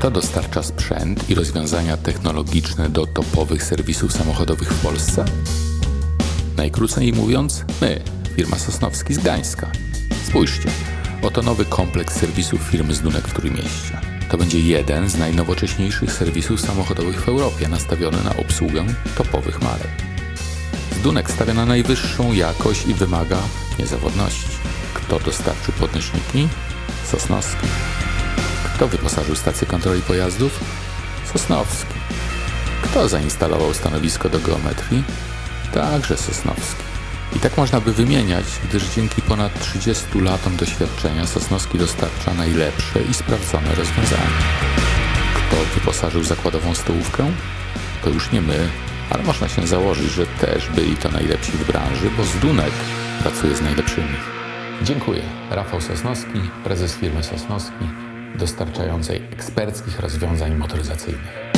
Kto dostarcza sprzęt i rozwiązania technologiczne do topowych serwisów samochodowych w Polsce? Najkrócej mówiąc, my, firma Sosnowski z Gdańska. Spójrzcie, oto nowy kompleks serwisów firmy z Dunek w Trójmieście. To będzie jeden z najnowocześniejszych serwisów samochodowych w Europie, nastawiony na obsługę topowych marek. Zdunek stawia na najwyższą jakość i wymaga niezawodności. Kto dostarczył podnośniki? Sosnowski. Kto wyposażył stację kontroli pojazdów? Sosnowski. Kto zainstalował stanowisko do geometrii? Także Sosnowski. I tak można by wymieniać, gdyż dzięki ponad 30 latom doświadczenia Sosnowski dostarcza najlepsze i sprawdzone rozwiązania. Kto wyposażył zakładową stołówkę? To już nie my, ale można się założyć, że też byli to najlepsi w branży, bo Zdunek pracuje z najlepszymi. Dziękuję. Rafał Sosnowski, prezes firmy Sosnowski, dostarczającej eksperckich rozwiązań motoryzacyjnych.